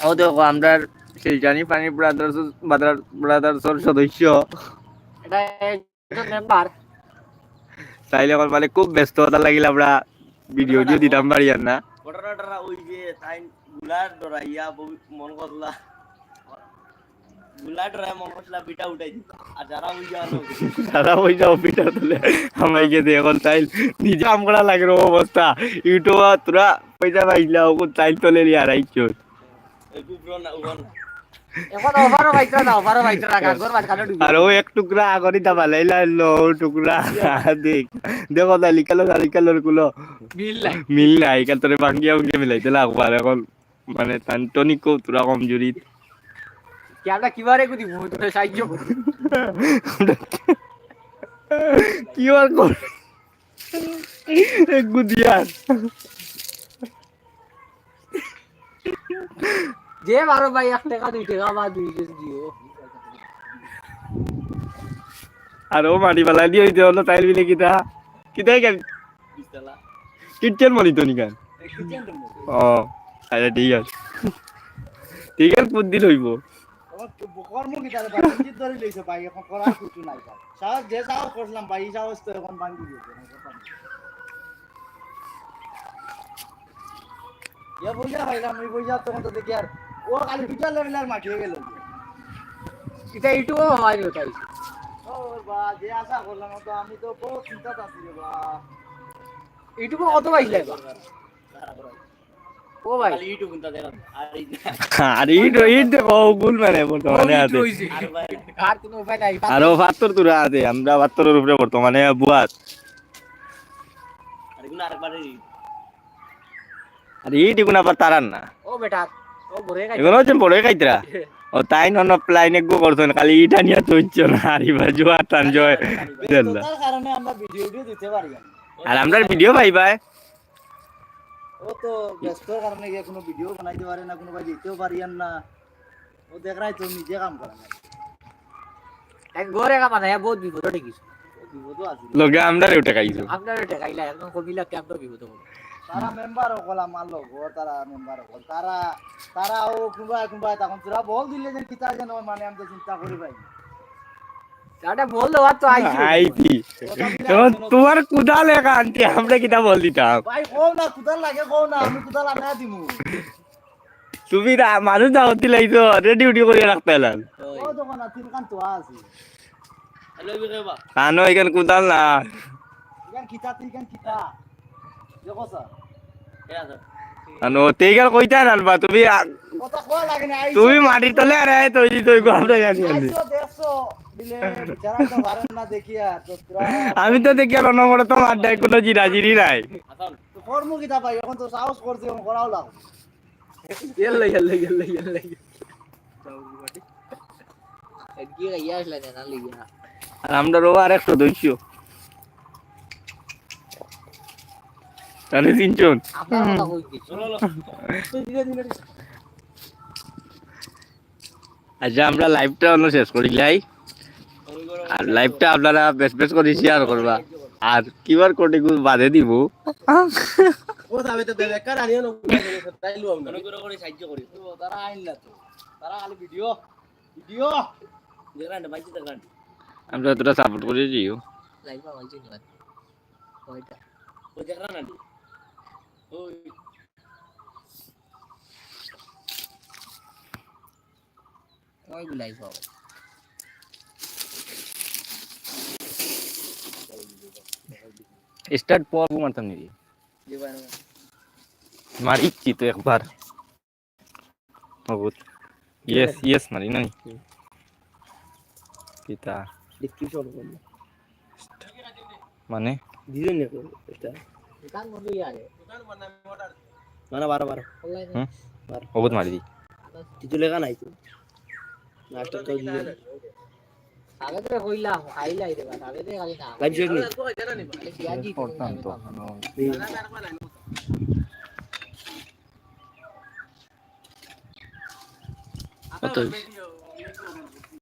ও দেখো আমরা শিলচানি পানি ব্রাদার্স ব্রাদার্সর সদস্য। এটা একজন মেম্বার তাইলে আমার মানে খুব ব্যস্ততা লাগিল আমরা ভিডিও দিয়ে দিতাম পারি আর না। ঘটনাটা ওই যে তাই গুলার ডরাইয়া বহু- মন করলা গুলা ডরাই মন করলা বিটা উঠাই দিত আর যারা ওই জানো তারা ওই যাও পিঠা তুলে আমাকে এখন তাই নিজে আম করা লাগে অবস্থা ইউটিউব তোরা পয়সা পাইলা ও তাই তোলে নিয়ে ডুবে আর ও এক টুকরা আগরি তা বালাইলা লো টুকরা দেখ। দেখো দালি কালো। দালি কালোরগুলো মিল নাই কাল তোরে ভাঙ্গিয়া ভাঙ্গিয়া মিলাইতে লাগবো আর এখন মানে তান টনিক তোরা কমজুরি কি আমরা কিবারে গুদি বহুত সাহায্য করি কি আর কর গুদিয়ার যে বারো ভাই এক টাকা দুই টাকা বা দুই কেজি দিও। আর ও মাটি বালাই দিয়ে হইতে হলো তাইল বিলে কিতা? কিতা কেন কিচেন মনি তো নিকান? ও আচ্ছা ঠিক আছে। ঠিক আছে বুদ্ধি লইব কর্ম কি তাহলে ভাই কি ধরে লইছে ভাই এখন করার কিছু নাই ভাই। সাহস যে সাহস করলাম ভাই তো এখন ভাঙি দিয়েছে ইয়া বুঝা হইলাম ওই বুঝা তখন তো দেখি আর। ও খালি পিটার লেভেল আর মাঠিয়ে গেল। এটা হওয়াই ওটাই ও বা যে আশা করলাম তো আমি তো বহুত চিন্তা আছি রে বা। ইউটিউবে কত পাইলে ও ভাই। ইউটিউব কিনতে দেখলাম। আর এই আর ইট ইট গুল মানে বর্তমানে আছে। আর কোনো উপায় নাই আরও বাহাত্তর তুরা আছে আমরা বাহাত্তরের উপরে বর্তমানে বুয়াত আর এগুলো আরেকবার আর ইট এগুলো আবার তারান না? ও বেটা ও বরে গাই এগুলো হচ্ছে বড় খাইতরা? ও তাই নন প্লাইন একগু করছেন খালি ইটা নিয়ে তো না আর এবার জোয়া টান জয় দিল্লা। কারণে আমরা ভিডিও ভিডিও দিতে পারি আর আমরা ভিডিও পাই ভাই। ও তো ব্যস্তর কারণে গিয়ে কোনো ভিডিও বানাইতে পারে না কোনো ভাই দিতেও পারি না। ও দেখ রাই তো নিজে কাম করে না। এক ঘরে কামা নাই বহুত বিপদ আছে। লগে আমরা উঠে খাইছো। কবিলা তারা মেম্বার হকল আমার ও তারা মেম্বার হকল তারা তারা ও কোনবা কোনবা তখন তোরা বল দিলে যে কিতা যেন মানে আমি তো চিন্তা করি ভাই। এটা বল দেওয়ার তো আইছি এখন তোমার কুদাল একা আনতে আমরা কিটা বল দিতাম? ভাই কও না কুদাল লাগে কও না আমি কুদাল আনা দিমু। তুমি রা- মানুষ দাওয়াতি লাইছো রেডি উডি করে রাখতে এলাম ও দোকান তিন কান তো আছে। কানো এখানে কুদাল না। ইখান কিতা তুই ইখান কিতা দেখো স্যার আছে কানো কইতা তুমি লাগে তুমি তলে জানি আমি। তো দেখি আর নম্বরে তো আড্ডায় কোনো জিরা জিরি নাই তো সাহস করছে এখন করাও লিয়া আর আমরা রো আর একশো দুইশো তাহলে তিনজন। আচ্ছা আমরা লাইভটা অন্য শেষ করি করো আর লাইভটা আপনারা বেশ বেশ করে শেয়ার করবা। আর কিবার কোটি বাদে দিব। বাইতে আমরা তোরা সাপোর্ট করে দিও লাইভ না ওইটা না ওই। ওই লাইভ হবে স্টার্ট পর্ব মারতাম নাকি? মারিচ্ছি তো একবার। বহুত ইয়েস ইয়েস মারি নাই। কিতা? মানে? দিবেন না এটা। দোকান বন্ধ ইয়ারে না বারো বারো। অনলাইন। হুম? বহুত মারি দি কিছু লেখা নাই তো? লাস্ট তো দিয়ে। আগে তো কইলাম খাইলাই দেবা আগে তো খালি